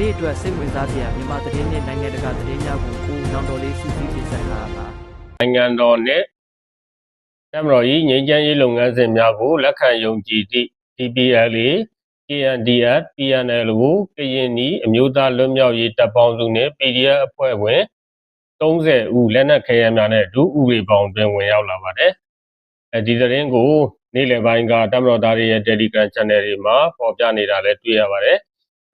နေ့အတွက်စိတ်ဝင်စားစရာမြန်မာသတင်းနဲ့နိုင်ငံတကာသတင်းများကိုကိုနောင်တော်လေးစုစည်းတင်ဆက်ထားတာပါနိုင်ငံတော်နဲ့တမတော်ဤငြိမ်းချမ်းရေးလုပ်ငန်းစဉ်များကိုလက်ခံယုံကြည်သည့် TPLA KNDF PNL ကိုကရင်နီအမျိုးသားလွတ်မြောက်ရေးတပ်ပေါင်းစုနဲ့ PDF အဖွဲ့ဝင်30ဦးလက်နက်ခဲယမ်းများနဲ့အတူဥပဒေပေါင်းတွင်ဝင်ရောက်လာပါတယ်။အဲဒီသတင်းကိုနေ့လယ်ပိုင်းကတမတော်သားတွေရဲ့ Telegram Channel တွေမှာပေါ်ပြနေတာလည်းတွေ့ရပါတယ်။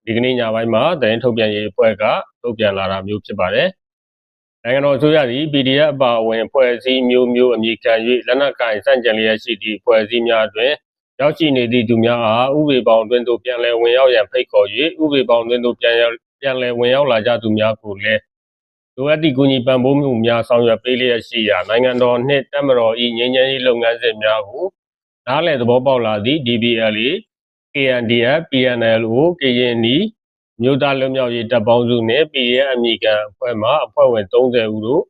ဒီကနေ့ညပိုင်းမှာသတင်းထုတ်ပြန်ရေးအဖွဲ့ကထုတ်ပြန်လာတာမျိုးဖြစ်ပါတယ်။နိုင်ငံတော်အစိုးရသည် PDF အပါအဝင်ဖွဲ့စည်းမျိုးမျိုးအမည်ခံ၍လက်နက်ကင်စန့်ကျင်လျက်ရှိသည့်ဖွဲ့စည်းများတွင်ရောက်ရှိနေသည့်သူများအားဥပဒေပေါင်းတွင်သို့ပြန်လည်ဝင်ရောက်ရန်ဖိတ်ခေါ်၍ဥပဒေပေါင်းတွင်သို့ပြန်ရောက်ပြန်လည်ဝင်ရောက်လာကြသူများကိုလည်းလိုအပ်သည့်ကူညီပံ့ပိုးမှုများဆောင်ရွက်ပေးလျက်ရှိရာနိုင်ငံတော်နှင့်တပ်မတော်၏ငြိမ်းချမ်းရေးလုပ်ငန်းစဉ်များကိုနားလည်သဘောပေါက်လာသည့် DBLA KNDF PNL ကိုကရင်နီမြို့သားလွတ်မြောက်ရေးတပ်ပေါင်းစုနှင့် PDF အမည်ခံအဖွဲ့မှအဖွဲ့ဝင်30ဦးတို့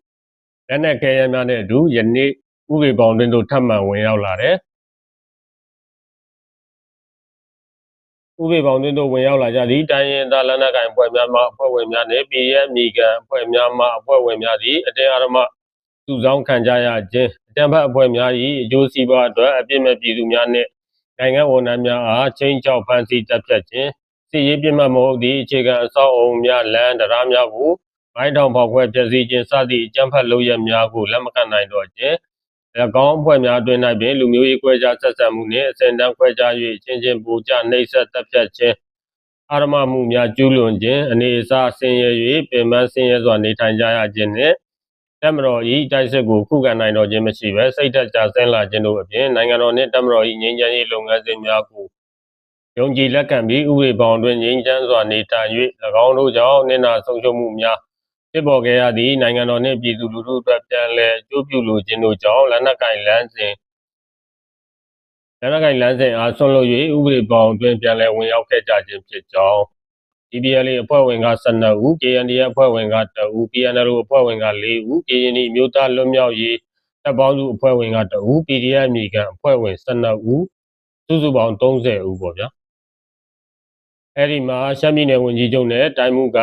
လက်နက်ခဲယမ်းများနဲ့အတူယနေ့ဥပဒေပေါင်းတွင်သို့ထပ်မံဝင်ရောက်လာတယ်ဥပဒေပေါင်းတွင်သို့ဝင်ရောက်လာကြသည့်တိုင်းရင်းသားလက်နက်ကိုင်အဖွဲ့များမှအဖွဲ့ဝင်များနှင့် PDF အမည်ခံအဖွဲ့များမှအဖွဲ့ဝင်များသည်အတင်းအဓမ္မစုဆောင်းခံကြရခြင်းအကြံဖတ်အဖွဲ့များ၏အကျိုးစီးပွားအတွက်အပြစ်မဲ့ပြည်သူများနှင့် နိုင်ငံဝန်ထမ်းများအားချင်းချောက်ဖန်ဆီးတပ်ဖြတ်ခြင်းစီရေးပြစ်မှတ်မဟုတ်သည့်အခြေခံအဆောက်အအုံများလမ်းတရားများကိုမိုင်းထောင်ဖောက်ခွဲဖျက်ဆီးခြင်းစသည့်အကြမ်းဖက်လုပ်ရများကိုလက်မခံနိုင်တော့ခြင်း၎င်းအဖွဲ့များအတွင်း၌ပင်လူမျိုးရေးခွဲခြားဆက်ဆံမှုနှင့်အစဉ်တန်းခွဲခြား၍ချင်းချင်းပူကြနှိပ်စက်တပ်ဖြတ်ခြင်းအာရမမှုများကျူးလွန်ခြင်းအနေအစားဆင်းရဲ၍ပင်ပန်းဆင်းရဲစွာနေထိုင်ကြရခြင်းနှင့် တက်မတော်ဤတိုက်စစ်ကိုခုခံနိုင်တော်ခြင်းမရှိဘဲစိတ်သက်ကြဆင်းလာခြင်းတို့အပြင်နိုင်ငံတော်နှင့်တက်မတော်ဤငြိမ်းချမ်းရေးလုပ်ငန်းစဉ်များကိုယုံကြည်လက်ခံပြီးဥပဒေပေါင်းတွင်ငြိမ်းချမ်းစွာနေထိုင်၍၎င်းတို့ကြောင့်နစ်နာဆုံးရှုံးမှုများဖြစ်ပေါ်ခဲ့ရသည့်နိုင်ငံတော်နှင့်ပြည်သူလူထုအတွက်ပြန်လည်အကျိုးပြုလိုခြင်းတို့ကြောင့်လက်နက်ကင်လမ်းစဉ်လက်နက်ကင်လမ်းစဉ်အားဆွန့်လွတ်၍ဥပဒေပေါင်းတွင်ပြန်လည်ဝင်ရောက်ခဲ့ကြခြင်းဖြစ်ကြောင်း DPL အဖွဲ့ဝင်က12ဦး KNDF အဖွဲ့ဝင်က2ဦး PNL အဖွဲ့ဝင်က4ဦး KNI မြို့သားလွတ်မြောက်ရေးတပ်ပေါင်းစုအဖွဲ့ဝင်က2ဦး PDF မြေခံအဖွဲ့ဝင်12ဦးစုစုပေါင်း30ဦးပေါ့ဗျာအဲ့ဒီမှာရှမ်းပြည်နယ်ဝန်ကြီးချုပ်နဲ့တိုင်းမှုက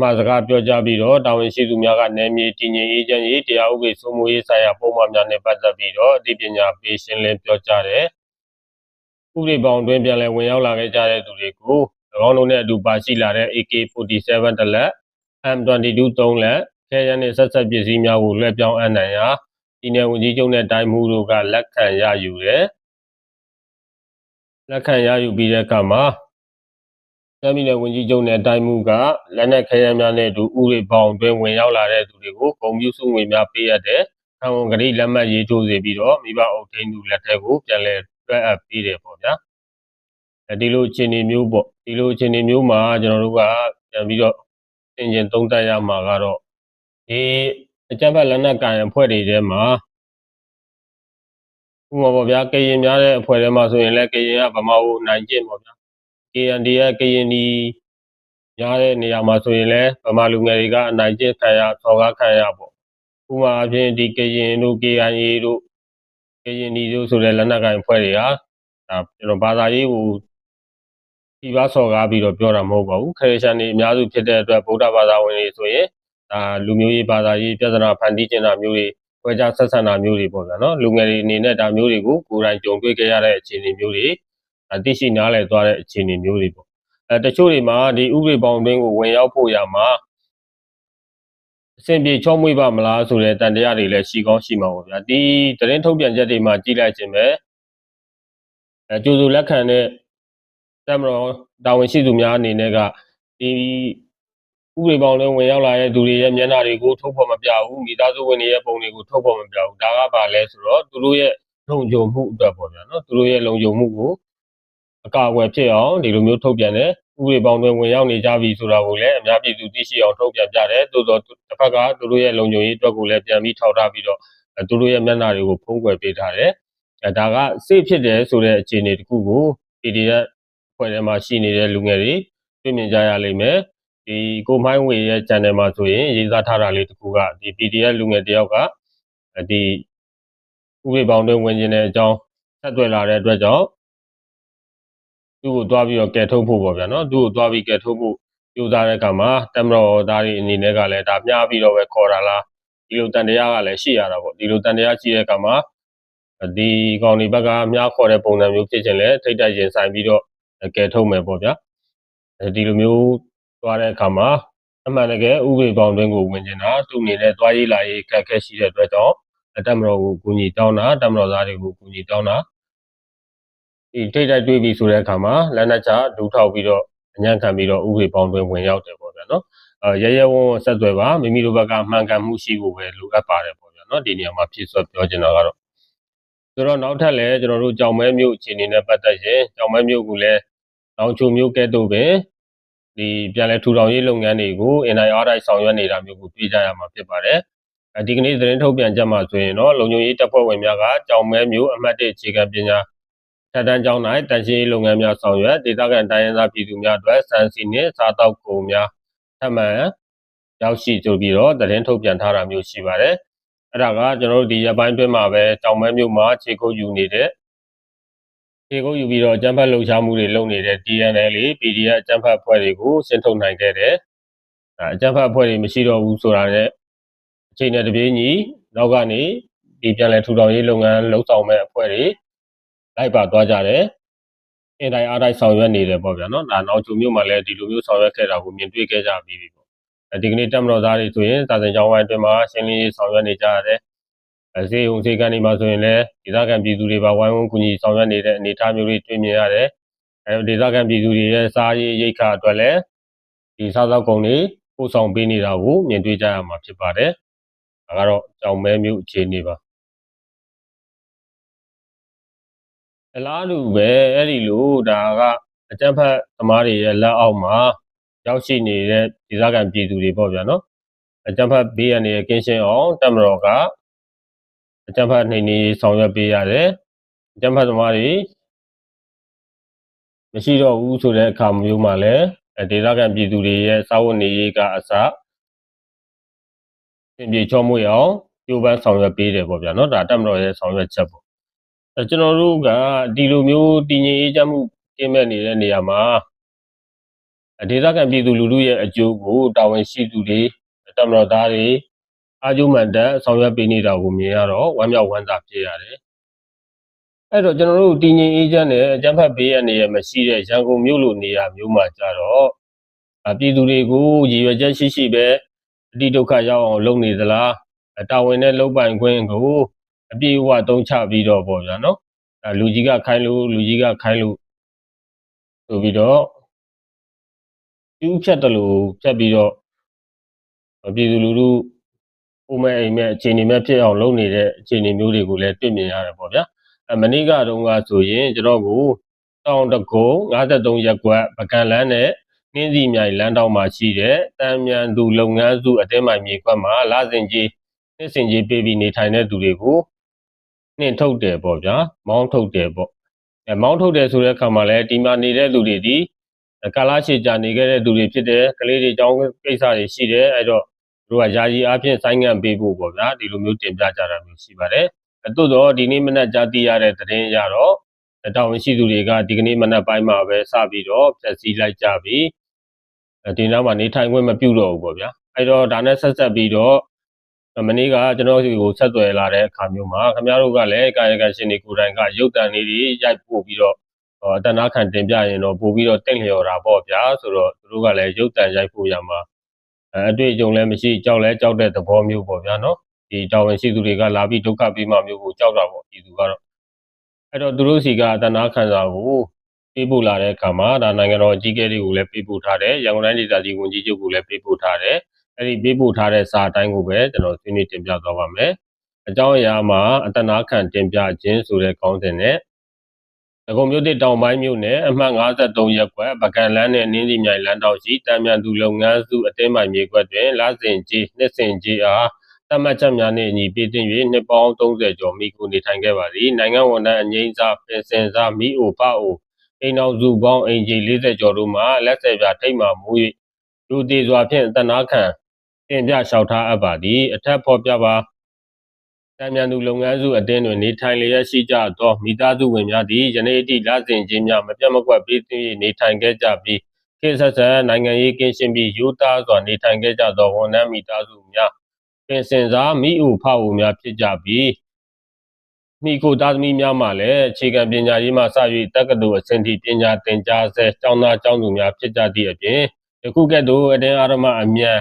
မှာစကားပြောကြားပြီးတော့တာဝန်ရှိသူများကနယ်မြေတည်ငြိမ်အေးချမ်းရေးတရားဥပဒေစိုးမိုးရေးဆိုင်ရာပုံမှန်များနဲ့ပတ်သက်ပြီးတော့အသိပညာပေးရှင်းလင်းပြောကြားတယ်ဥပဒေပေါင်းတွင်ပြန်လည်ဝင်ရောက်လာခဲ့ကြတဲ့သူတွေကို၎ င်းတို့နဲ့အတူပါရှိလာတဲ့ AK47 တလက် M22 3လက်ခဲယမ်းနဲ့ဆက်ဆက်ပစ္စည်းများကိုလွှဲပြောင်းအပ်နိုင်ရာဒီနယ်ဝန်ကြီးချုပ်နဲ့တိုင်းမှုတို့ကလက်ခံရယူတယ်လက်ခံရယူပြီးတဲ့အခါမှာတမီနယ်ဝန်ကြီးချုပ်နဲ့တိုင်းမှုကလက်နက်ခဲယမ်းများနဲ့အတူဥရိပေါင်တွင်ဝင်ရောက်လာတဲ့သူတွေကိုဂုံပြူစုငွေများပေးရတဲ့ခံဝန်ကတိလက်မှတ်ရေးထိုးစေပြီးတော့မိဘအုပ်ထိန်းသူလက်ထက်ကိုပြန်လည်တွဲအပ်ပြီးတယ်ပေါ့ဗျာ အဲဒီလိုအခြေအနေမျိုးပေါ့ဒီလိုအခြေအနေမျိုးမှာကျွန်တော်တို့ကပြန်ပြီးတော့သင်ကျင်သုံးသပ်ရမှာကတော့ဒီအကြမ်းဖက်လက်နက်ကန်အဖွဲ့တွေထဲမှာဥပမာပေါ့ဗျာကရင်များတဲ့အဖွဲ့ထဲမှာဆိုရင်လည်းကရင်ကဗမာကိုနိုင်ကျင့်ပေါ့ဗျာ KND ရဲ့ကရင်ဒီများတဲ့နေရာမှာဆိုရင်လည်းဗမာလူငယ်တွေကအနိုင်ကျင့်ခံရဆော်ကားခံရပေါ့ဥပမာအဖြစ်ဒီကရင်တို့ KIA တို့ကရင်ဒီတို့ဆိုတဲ့လက်နက်ကိုင်အဖွဲ့တွေဟာဒါကျွန်တော်ဘာသာရေးကို ဒီပါဆော်ကားပြီးတော့ပြောတာမဟုတ်ပါဘူးခရစ်ယာန်တွေအများစုဖြစ်တဲ့အတွက်ဗုဒ္ဓဘာသာဝင်တွေဆိုရင်ဒါလူမျိုးရေးဘာသာရေးပြဿနာဖန်တီးကျင်တာမျိုးတွေခွဲခြားဆက်ဆံတာမျိုးတွေပေါ့ဗျာနော်လူငယ်တွေအနေနဲ့ဒါမျိုးတွေကိုကိုယ်တိုင်ကြုံတွေ့ခဲ့ရတဲ့အခြေအနေမျိုးတွေအသိရှိနားလည်သွားတဲ့အခြေအနေမျိုးတွေပေါ့အဲတချို့တွေမှာဒီဥပဒေပေါင်းတွင်းကိုဝင်ရောက်ဖို့ရမှာအဆင်ပြေချောမွေ့ပါမလားဆိုတဲ့တန်တရားတွေလည်းရှိကောင်းရှိမှာပေါ့ဗျာဒီသတင်းထုတ်ပြန်ချက်တွေမှာကြည့်လိုက်ခြင်းပဲအဲကြိုးစုလက်ခံတဲ့ တမတော်တာဝန်ရှိသူများအနေနဲ့ကဒီဥပဒေပေါင်းတွင်းဝင်ရောက်လာတဲ့သူတွေရဲ့မျက်နှာတွေကိုထုတ်ဖော်မပြဘူးမိသားစုဝင်တွေရဲ့ပုံတွေကိုထုတ်ဖော်မပြဘူးဒါကဘာလဲဆိုတော့သူတို့ရဲ့လုံခြုံမှုအတွက်ပေါ့ဗျာနော်သူတို့ရဲ့လုံခြုံမှုကိုအကာအကွယ်ဖြစ်အောင်ဒီလိုမျိုးထုတ်ပြန်တယ်ဥပဒေပေါင်းတွင်ဝင်ရောက်နေကြပြီဆိုတာကိုလည်းအများပြည်သူသိရှိအောင်ထုတ်ပြန်ကြတယ်သို့တော့တစ်ဖက်ကသူတို့ရဲ့လုံခြုံရေးအတွက်ကိုလည်းပြန်ပြီးထောက်ထားပြီးတော့သူတို့ရဲ့မျက်နှာတွေကိုဖုံးကွယ်ပေးထားတယ်အဲဒါကစိတ်ဖြစ်တယ်ဆိုတဲ့အခြေအနေတခုကို PDF ဖွဲ့ထဲမှာရှိနေတဲ့လူငယ်တွေတွေ့မြင်ကြရလိမ့်မယ်ဒီကိုမိုင်းဝေရဲ့ channel မှာဆိုရင်ရေးသားထားတာလေးတခုကဒီ PDF လူငယ်တယောက်ကဒီဥပဒေပေါင်းတွင်ဝင်ကျင်တဲ့အကြောင်းဆက်သွယ်လာတဲ့အတွက်ကြောင့်သူ့ကိုတွားပြီးတော့ကယ်ထုတ်ဖို့ပေါ့ဗျာနော်သူ့ကိုတွားပြီးကယ်ထုတ်ဖို့ပြိုစားတဲ့အခါမှာတမတော်သားတွေအနေနဲ့ကလည်းဒါမျှပြီးတော့ပဲခေါ်တာလားဒီလိုတန်တရားကလည်းရှိရတာပေါ့ဒီလိုတန်တရားရှိတဲ့အခါမှာဒီကောင်ဒီဘက်ကမျှခေါ်တဲ့ပုံစံမျိုးဖြစ်ခြင်းလဲထိတ်တက်ရင်ဆိုင်ပြီးတော့ ကဲထုတ်မယ်ပေါ့ဗျာအဲဒီလိုမျိုးသွားတဲ့အခါမှာအမှန်တကယ်ဥပဒေပေါင်းတွင်းကိုဝင်နေတာသူ့အနေနဲ့သွားရေးလာရေးခက်ခဲရှိတဲ့အတွက်ကြောင့်တမတော်ကိုကူညီတောင်းတာတမတော်သားတွေကိုကူညီတောင်းတာဒီထိတ်တက်တွေ့ပြီဆိုတဲ့အခါမှာလက်နက်ချဒူထောက်ပြီးတော့အညံ့ခံပြီးတော့ဥပဒေပေါင်းတွင်းဝင်ရောက်တယ်ပေါ့ဗျာနော်အဲရရဝုံဆက်သွယ်ပါမိမိတို့ဘက်ကမှန်ကန်မှုရှိဖို့ပဲလိုအပ်ပါတယ်ပေါ့ဗျာနော်ဒီနေရာမှာဖြည့်စွက်ပြောချင်တာကတော့ ဆိုတော့နောက်ထပ်လည်းကျွန်တော်တို့ကြောင်မဲမြို့အခြေအနေနဲ့ပတ်သက်ရင်ကြောင်မဲမြို့ကလည်းတောင်ချုံမြို့ကဲ့သို့ပဲဒီပြန်လဲထူထောင်ရေးလုပ်ငန်းတွေကို NIRI ဆောင်ရွက်နေတာမျိုးကိုတွေ့ကြရမှာဖြစ်ပါတယ်ဒီကနေ့သတင်းထုတ်ပြန်ချက်မှာဆိုရင်တော့လုံခြုံရေးတပ်ဖွဲ့ဝင်များကကြောင်မဲမျိုးအမှတ်၁အခြေခံပညာထက်တန်းကျောင်း၌တန်ရှင်းလုပ်ငန်းများဆောင်ရွက်ဒေသခံတိုင်းရင်းသားပြည်သူများအတွက်စံစီနှင့်စားတောက်ကုန်များထပ်မံရောက်ရှိကြပြီးတော့သတင်းထုတ်ပြန်ထားတာမျိုးရှိပါတယ် အဲ့ဒါကကျွန်တော်တို့ဒီရက်ပိုင်းအတွင်းမှာပဲကြောင်မဲမျိုးမှာခြေကုပ်ယူနေတဲ့ခြေကုပ်ယူပြီးတော့အကြမ်းဖက်လှုပ်ရှားမှုတွေလုပ်နေတဲ့ TNL PDF အကြမ်းဖက်အဖွဲ့တွေကိုဆင်ထုတ်နိုင်ခဲ့တယ်အကြမ်းဖက်အဖွဲ့တွေမရှိတော့ဘူးဆိုတာနဲ့အချိန်နဲ့တပြေးညီနောက်ကနေဒီပြန်လည်ထူထောင်ရေးလုပ်ငန်းလှုပ်ဆောင်မဲ့အဖွဲ့တွေလိုက်ပါသွားကြတယ်အင်တိုင်းအားတိုင်းဆောင်ရွက်နေတယ်ပေါ့ဗျာနော်ဒါနောက်ချုံမြို့မှာလည်းဒီလိုမျိုးဆောင်ရွက်ခဲ့တာကိုမြင်တွေ့ခဲ့ကြပြီးပြီပေါ့အဲ ဒီကနေ့တက်မတော်သားတွေဆိုရင်တာစင်ကျောင်းဝိုင်းအတွင်းမှာရှင်းလင်းရေးဆောင်ရွက်နေကြရတယ်အဲစေုံစေကန်ဒီမှာဆိုရင်လည်းဒေသခံပြည်သူတွေပါဝိုင်းဝန်းကူညီဆောင်ရွက်နေတဲ့အနေအထားမျိုးတွေတွေ့မြင်ရတယ်အဲဒေသခံပြည်သူတွေရဲ့စားရေးရိတ်ခါအတွက်လည်းဒီစားသောက်ကုန်တွေပို့ဆောင်ပေးနေတာကိုမြင်တွေ့ကြရမှာဖြစ်ပါတယ်ဒါကတော့ကြောင်မဲမျိုးအခြေအနေပါအလားတူပဲအဲ့ဒီလိုဒါကအကြံဖတ်သမားတွေရဲ့လက်အောက်မှာ ရောက်ရှိနေတဲ့ဒေသခံပြည်သူတွေပေါ့ဗျာနော်အကြံဖတ်ဘေးရန်ရဲ့ကင်းရှင်းအောင်တမတော်ကအကြံဖတ်နှိမ်နေဆောင်ရွက်ပေးရတယ်အကြံဖတ်သမားတွေမရှိတော့ဘူးဆိုတဲ့အခါမျိုးမှာလည်းဒေသခံပြည်သူတွေရဲ့စာဝတ်နေရေးကအစပြင်ပြေချောမွေအောင်ကြိုးပမ်းဆောင်ရွက်ပေးတယ်ပေါ့ဗျာနော်ဒါတက်မတော်ရဲ့ဆောင်ရွက်ချက်ပေါ့အဲကျွန်တော်တို့ကဒီလိုမျိုးတည်ငြိမ်အေးချမ်းမှုကင်းမဲ့နေတဲ့နေရာမှာ ဒေသခံပြည်သူလူထုရဲ့အကျိုးကိုတာဝန်ရှိသူတွေတက်မတော်သားတွေအာကျုံမှန်တက်ဆောင်ရွက်ပေးနေတာကိုမြင်ရတော့ဝမ်းမြောက်ဝမ်းသာဖြစ်ရတယ်အဲ့တော့ကျွန်တော်တို့တည်ငြိမ်အေးချမ်းတဲ့အကြမ်းဖက်ဘေးရန်တွေမရှိတဲ့ရန်ကုန်မြို့လိုနေရာမျိုးမှာကြတော့ပြည်သူတွေကိုရည်ရွယ်ချက်ရှိရှိပဲအတိဒုက္ခရောက်အောင်လုပ်နေသလားတာဝန်နဲ့လုပ်ပိုင်ခွင့်ကိုအပြည့်အဝတုံးချပြီးတော့ပေါ့ဗျာနော်အဲလူကြီးကခိုင်းလို့လူကြီးကခိုင်းလို့ဆိုပြီးတော့ ကျူးဖြတ်တယ်လို့ဖြတ်ပြီးတော့ပြည်သူလူထုဥမဲ့အိမ်မဲ့အခြေအနေမဲ့ဖြစ်အောင်လုပ်နေတဲ့အခြေအနေမျိုးတွေကိုလည်းတွေ့မြင်ရတယ်ပေါ့ဗျာအဲမနေ့ကတော့ကဆိုရင်ကျွန်တော်ကိုတောင်တကုံ53ရက်ကွက်ပကံလန်းနဲ့နှင်းစီမြိုင်လမ်းတောင်မှာရှိတဲ့တံမြန်သူလုပ်ငန်းစုအတင်းမိုင်မြေကွက်မှာလာစဉ်ကြီးနှစ်စဉ်ကြီးပေးပြီးနေထိုင်တဲ့သူတွေကိုနှင်ထုတ်တယ်ပေါ့ဗျာမောင်းထုတ်တယ်ပေါ့အဲမောင်းထုတ်တယ်ဆိုတဲ့အခါမှာလည်းဒီမှာနေတဲ့လူတွေဒီ ကာလရှည်ကြာနေခဲ့တဲ့သူတွေဖြစ်တယ်ကလေးတွေအကြောင်းကိစ္စတွေရှိတယ်အဲ့တော့တို့ကယာယီအားဖြင့်ဆိုင်းငံ့ပေးဖို့ပေါ့ဗျာဒီလိုမျိုးတင်ပြကြတာမျိုးရှိပါတယ်အတူတော့ဒီနေ့မနက်ကြားသိရတဲ့သတင်းရတော့တာဝန်ရှိသူတွေကဒီကနေ့မနက်ပိုင်းမှာပဲစပြီးတော့ဖြတ်စည်းလိုက်ကြပြီဒီနောက်မှာနေထိုင်ခွင့်မပြုတော့ဘူးပေါ့ဗျာအဲ့တော့ဒါနဲ့ဆက်ဆက်ပြီးတော့မနေ့ကကျွန်တော်စီကိုဆက်သွယ်လာတဲ့အခါမျိုးမှာခင်ဗျားတို့ကလည်းကာယကရှင်တွေကိုယ်တိုင်ကရုပ်တံလေးတွေရိုက်ပို့ပြီးတော့ အတနာခံတင်ပြရင်တော့ပို့ပြီးတော့တင့်လျော်တာပေါ့ဗျာဆိုတော့သူတို့ကလည်းရုပ်တံရိုက်ပို့ရမှာအတွေ့အကြုံလည်းမရှိကြောက်လဲကြောက်တဲ့သဘောမျိုးပေါ့ဗျာနော်ဒီတာဝန်ရှိသူတွေကလာပြီးဒုက္ခပေးမှမျိုးကိုကြောက်တာပေါ့ဒီသူကတော့အဲ့တော့သူတို့စီကအတနာခံစာကိုပေးပို့လာတဲ့အခါမှာဒါနိုင်ငံတော်အကြီးအကဲတွေကိုလည်းပေးပို့ထားတယ်ရန်ကုန်တိုင်းဒေသကြီးဝန်ကြီးချုပ်ကိုလည်းပေးပို့ထားတယ်အဲ့ဒီပေးပို့ထားတဲ့စာအတိုင်းကိုပဲကျွန်တော်ဆွေးနွေးတင်ပြသွားပါမယ်အကြောင်းအရာမှာအတနာခံတင်ပြခြင်းဆိုတဲ့ခေါင်းစဉ်နဲ့ ဒဂုံမြို့တစ်တောင်ပိုင်းမြို့နယ်အမှတ်53ရပ်ကွက်ပကံလန်းနဲ့နင်းစီမြိုင်လမ်းတောက်ရှိတံမြန်သူလုပ်ငန်းစုအတင်းမိုင်မြေကွက်တွင်လစဉ်ကြီးနှစ်စဉ်ကြီးအားတမတ်ချက်များနှင့်အညီပြည်တင်၍နှစ်ပေါင်း30ကျော်မိကိုနေထိုင်ခဲ့ပါသည်နိုင်ငံဝန်ထမ်းအငိမ့်စားပင်စင်စားမိအိုပအိုအိမ်တော်စုပေါင်းအင်ဂျီ40ကျော်တို့မှလက်ဆက်ပြထိတ်မှမူ၍လူသေးစွာဖြင့်တနာခံတင်ပြလျှောက်ထားအပ်ပါသည်အထက်ဖော်ပြပါ တံမြန်သူလုပ်ငန်းစုအတင်းတွင်နေထိုင်လျက်ရှိကြသောမိသားစုဝင်များသည်ယနေ့အထိလစဉ်ချင်းများမပြတ်မကွက်ပြီးသိနေထိုင်ခဲ့ကြပြီးခေတ်ဆက်ဆက်နိုင်ငံရေးကင်းရှင်းပြီးယူသားစွာနေထိုင်ခဲ့ကြသောဝန်ထမ်းမိသားစုများပင်စင်စားမိဥဖအူများဖြစ်ကြပြီးမိကိုသားသမီးများမှလည်းအခြေခံပညာရေးမှစ၍တက္ကသိုလ်အဆင့်ထိပညာသင်ကြားဆဲကျောင်းသားကျောင်းသူများဖြစ်ကြသည့်အပြင်ယခုကဲ့သို့အတင်းအာရမအမြန်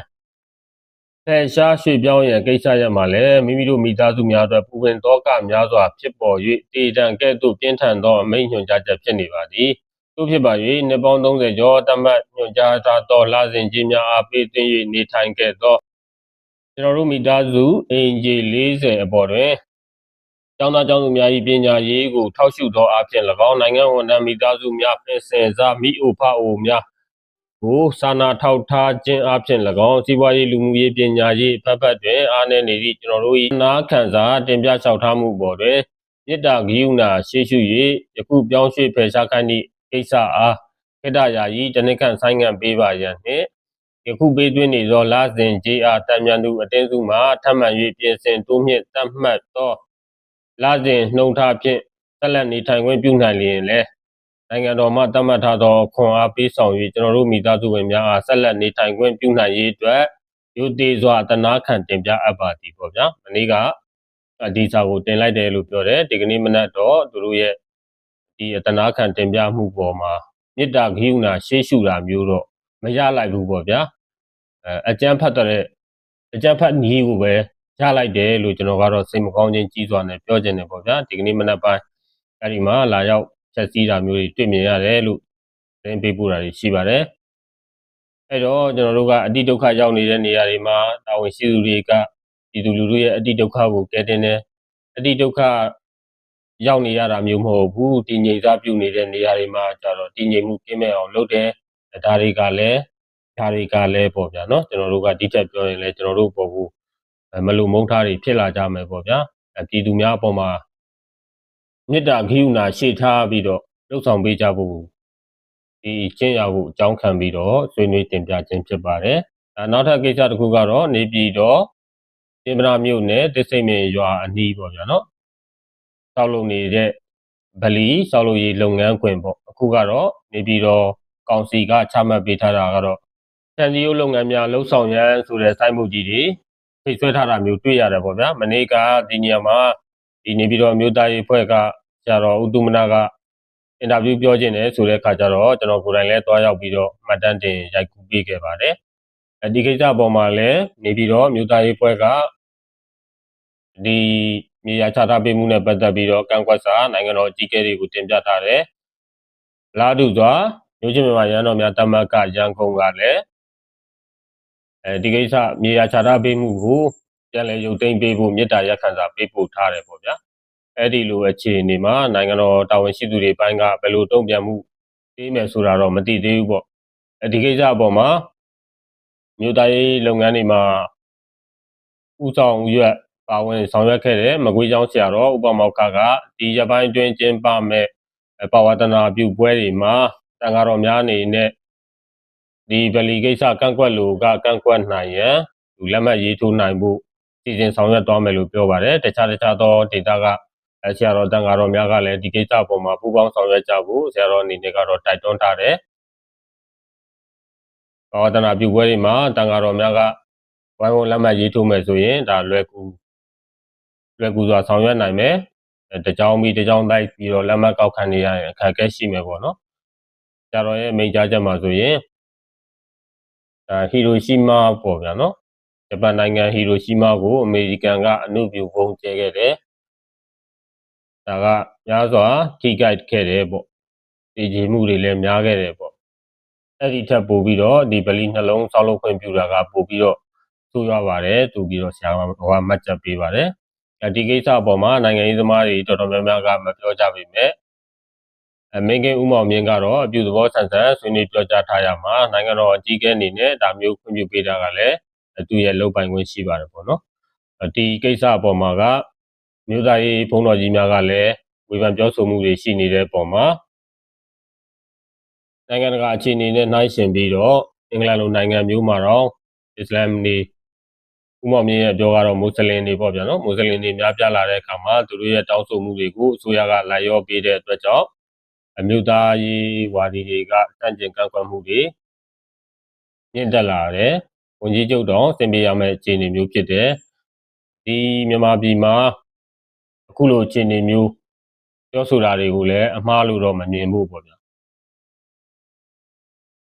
ဖယ်ရှားရွှေ့ပြောင်းရန်ကိစ္စရပ်မှာလည်းမိမိတို့မိသားစုများအတွက်ပူပင်သောကများစွာဖြစ်ပေါ်၍တည်တံကဲ့သို့ပြင်းထန်သောအမိန့်ညွှန်ကြားချက်ဖြစ်နေပါသည်သို့ဖြစ်ပါ၍နှစ်ပေါင်း30ကျော်တမတ်ညွှန်ကြားထားသောလာစဉ်ကြီးများအားပေးသွင်း၍နေထိုင်ခဲ့သောကျွန်တော်တို့မိသားစုအင်ဂျီ40အပေါ်တွင်ကျောင်းသားကျောင်းသူများ၏ပညာရေးကိုထောက်ရှုသောအဖြစ်၎င်းနိုင်ငံဝန်ထမ်းမိသားစုများပင်စင်စားမိအိုဖအိုများ ကိုစာနာထောက်ထားခြင်းအပြင်၎င်းစီးပွားရေးလူမှုရေးပညာရေးဖက်ဖက်တွင်အားနည်းနေသည့်ကျွန်တော်တို့၏နာခံစားတင်ပြလျှောက်ထားမှုပေါ်တွင်မေတ္တာဂရုဏာရှေ့ရှု၍ယခုပြောင်းရွှေ့ဖယ်ရှားခိုင်းသည့်ကိစ္စအားခေတ္တရာကြီးတနစ်ခန့်ဆိုင်ငံ့ပေးပါရန်နှင့်ယခုပေးသွင်းနေသောလာစဉ်ကြီးအားတံမြန်သူအတင်းစုမှထပ်မံ၍ပြင်ဆင်တိုးမြင့်တတ်မှတ်သောလာစဉ်နှုံထားဖြင့်ဆက်လက်နေထိုင်ခွင့်ပြုနိုင်လျင်လည်း နိုင်ငံတော်မှသတ်မှတ်ထားသောခွန်အားပေးဆောင်၍ကျွန်တော်တို့မိသားစုဝင်များအားဆက်လက်နေထိုင်ခွင့်ပြုနိုင်ရေးအတွက်ယူတည်စွာတနာခံတင်ပြအပ်ပါသည်ပေါ့ဗျာမနေ့ကအဒီစာကိုတင်လိုက်တယ်လို့ပြောတယ်ဒီကနေ့မနက်တော့သူတို့ရဲ့ဒီတနာခံတင်ပြမှုပေါ်မှာမေတ္တာဂိယူနာရှေးရှုတာမျိုးတော့မရလိုက်ဘူးပေါ့ဗျာအဲအကျန်းဖတ်တဲ့အကျန်းဖတ်ညီကိုပဲရလိုက်တယ်လို့ကျွန်တော်ကတော့စိတ်မကောင်းခြင်းကြီးစွာနဲ့ပြောချင်တယ်ပေါ့ဗျာဒီကနေ့မနက်ပိုင်းအဲ့ဒီမှာလာရောက် ချက်စည်းတာမျိုးတွေတွေ့မြင်ရတယ်လို့သတင်းပေးပို့တာတွေရှိပါတယ်အဲ့တော့ကျွန်တော်တို့ကအတိဒုက္ခရောက်နေတဲ့နေရာတွေမှာတာဝန်ရှိသူတွေကဒီသူလူတို့ရဲ့အတိဒုက္ခကိုကယ်တင်တယ်အတိဒုက္ခရောက်နေရတာမျိုးမဟုတ်ဘူးတည်ငြိမ်စားပြုနေတဲ့နေရာတွေမှာကျတော့တည်ငြိမ်မှုကင်းမဲ့အောင်လုပ်တယ်ဒါတွေကလည်းဒါတွေကလည်းပေါ့ဗျာနော်ကျွန်တော်တို့ကဒီချက်ပြောရင်လည်းကျွန်တော်တို့ပေါ်ဘူးမလူမုန်းထားတွေဖြစ်လာကြမယ်ပေါ့ဗျာပြည်သူများအပေါ်မှာ မေတ္တာဂိယူနာရှေ့ထားပြီးတော့လှုပ်ဆောင်ပေးကြဖို့ဒီကျင့်ရဖို့အကြောင်းခံပြီးတော့ဆွေးနွေးတင်ပြခြင်းဖြစ်ပါတယ်။အဲနောက်ထပ်ကိစ္စတစ်ခုကတော့နေပြည်တော်တင်ပနာမြို့နယ်တစ္ဆိတ်မြေရွာအနီးပေါ့ဗျာနော်။ဆောက်လုပ်နေတဲ့ဗလီဆောက်လုပ်ရေးလုပ်ငန်းခွင်ပေါ့အခုကတော့နေပြည်တော်ကောင်စီကချမှတ်ပေးထားတာကတော့တန်စီယုတ်လုပ်ငန်းများလှုပ်ဆောင်ရန်ဆိုတဲ့စိုက်မှုကြီးတွေဖိတ်ဆွဲထားတာမျိုးတွေ့ရတယ်ပေါ့ဗျာ။မနေ့ကဒီနေရာမှာ ဒီနေပြည်တော်မြို့သားရေးဖွဲ့ကဆရာတော်ဦးသူမနာကအင်တာဗျူးပြောခြင်းတယ်ဆိုတဲ့အခါကျတော့ကျွန်တော်ကိုယ်တိုင်လည်းတွားရောက်ပြီးတော့မှတ်တမ်းတင်ရိုက်ကူးပေးခဲ့ပါတယ်။အဲဒီကိစ္စအပေါ်မှာလည်းနေပြည်တော်မြို့သားရေးဖွဲ့ကဒီမြေယာချထားပေးမှုနဲ့ပတ်သက်ပြီးတော့ကန့်ကွက်စာနိုင်ငံတော်အကြီးအကဲတွေကိုတင်ပြထားတယ်။လာတူစွာမြို့ချင်းမြန်မာရန်တော်များတမကရန်ကုန်ကလည်းအဲဒီကိစ္စမြေယာချထားပေးမှုကို ပြန်လည်ရုပ်သိမ်းပေးဖို့မေတ္တာရပ်ခံစာပေးပို့ထားတယ်ပေါ့ဗျာအဲ့ဒီလိုအခြေအနေမှာနိုင်ငံတော်တာဝန်ရှိသူတွေပိုင်းကဘယ်လိုတုံ့ပြန်မှုပေးမယ်ဆိုတာတော့မသိသေးဘူးပေါ့အဲဒီကိစ္စအပေါ်မှာမြို့သားရေးလုပ်ငန်းတွေမှာဥဆောင်ရွက်ပါဝင်ဆောင်ရွက်ခဲ့တဲ့မကွေးကျောင်းဆရာတော်ဥပမောက္ခကဒီရပိုင်းတွင်ကျင်းပမဲ့ပါဝတနာပြုပွဲတွေမှာတန်ဃာတော်များအနေနဲ့ဒီဗလီကိစ္စကန့်ကွက်လို့ကကန့်ကွက်နိုင်ရန်သူလက်မှတ်ရေးထိုးနိုင်ဖို့ စီစဉ်ဆောင်ရွက်သွားမယ်လို့ပြောပါတယ်တခြားတခြားသောဒေတာကဆရာတော်တန်ဃာတော်များကလည်းဒီကိစ္စအပေါ်မှာပူးပေါင်းဆောင်ရွက်ကြဖို့ဆရာတော်အနေနဲ့ကတော့တိုက်တွန်းထားတယ်ဘာဝတနာပြုပွဲတွေမှာတန်ဃာတော်များကဝိုင်းဝန်းလက်မှတ်ရေးထိုးမယ်ဆိုရင်ဒါလွယ်ကူလွယ်ကူစွာဆောင်ရွက်နိုင်မယ်တကြောင်ပြီးတကြောင်လိုက်ပြီးတော့လက်မှတ်ကောက်ခံနေရရင်အခက်အခဲရှိမယ်ပေါ့နော်ဆရာတော်ရဲ့မိန့်ကြားချက်မှာဆိုရင်ဒါဟီရိုရှီမာပေါ့ဗျာနော် ဂျပန်နိုင်ငံဟီရိုရှီမာကိုအမေရိကန်ကအနုပြုပုံကျဲခဲ့တယ်ဒါကများစွာထိကြိုက်ခဲ့တယ်ပေါ့တည်ကြည်မှုတွေလည်းများခဲ့တယ်ပေါ့အဲ့ဒီထက်ပိုပြီးတော့ဒီဗလီနှလုံးဆောက်လုပ်ခွင့်ပြုတာကပိုပြီးတော့ဆိုးရွားပါတယ်သူပြီးတော့ဆရာကဟောမှတ်ချက်ပေးပါတယ်ဒီကိစ္စအပေါ်မှာနိုင်ငံရေးသမားတွေတော်တော်များများကမပြောကြပါနဲ့အမင်းကဦးမောင်မြင့်ကတော့အပြုသဘောဆန်ဆန်ဆွေးနွေးပြောကြားထားရမှာနိုင်ငံတော်အကြီးအကဲအနေနဲ့ဒါမျိုးခွင့်ပြုပေးတာကလည်း သူရဲ့လုပ်ပိုင်ခွင့်ရှိပါတယ်ပေါ့နော်ဒီကိစ္စအပေါ်မှာကမြို့သားရေးဘုံတော်ကြီးများကလည်းဝေဖန်ပြောဆိုမှုတွေရှိနေတဲ့ပုံမှာနိုင်ငံတကာအခြေအနေနဲ့နှိုင်းယှဉ်ပြီးတော့အင်္ဂလန်လိုနိုင်ငံမျိုးမှာတော့အစ္စလာမ်တွေဥမောင်မြင့်ရဲ့ပြောကတော့မွတ်စလင်တွေပေါ့ဗျာနော်မွတ်စလင်တွေများပြားလာတဲ့အခါမှာသူတို့ရဲ့တောင်းဆိုမှုတွေကိုအစိုးရကလိုက်ရောပေးတဲ့အတွက်ကြောင့်အမျိုးသားရေးဝါဒီတွေကတန့်ကျင်ကန့်ကွက်မှုတွေမြင့်တက်လာတယ် ဝန်ကြီးချုပ်တော်စင်ပြရမယ့်အခြေအနေမျိုးဖြစ်တယ်ဒီမြန်မာပြည်မှာအခုလိုအခြေအနေမျိုးပြောဆိုတာတွေကိုလည်းအမှားလို့တော့မမြင်ဘူးပေါ့ဗျာ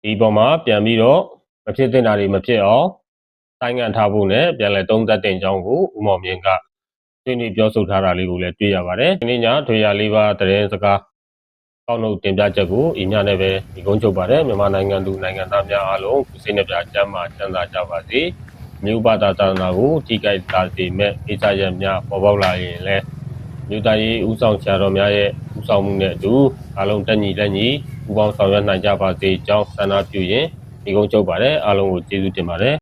ဒီပေါ်မှာပြန်ပြီးတော့မဖြစ်သင့်တာတွေမဖြစ်အောင်တိုင်းငံထားဖို့နဲ့ပြန်လည်သုံးသပ်တင်ကြောင်းကိုဦးမောင်မြင့်ကဆွေးနွေးပြောဆိုထားတာလေးကိုလည်းတွေ့ရပါတယ်ဒီနေ့ညထွေရလေးပါသတင်းစကား ကောက်နှုတ်တင်ပြချက်ကိုအင်းညနဲ့ပဲဒီကုန်းချုပ်ပါတယ်မြန်မာနိုင်ငံသူနိုင်ငံသားများအားလုံးစိတ်နှပြချမ်းသာချမ်းသာကြပါစေမြို့ပါတာသာသနာကိုထိခိုက်တာစေမဲ့အိစာရက်များပေါ်ပေါက်လာရင်လည်းမြို့သားရေးဥဆောင်ဆရာတော်များရဲ့ဥဆောင်မှုနဲ့အတူအားလုံးတက်ညီလက်ညီပူးပေါင်းဆောင်ရွက်နိုင်ကြပါစေကြောင်းဆန္ဒပြုရင်ဒီကုန်းချုပ်ပါတယ်အားလုံးကိုကျေးဇူးတင်ပါတယ်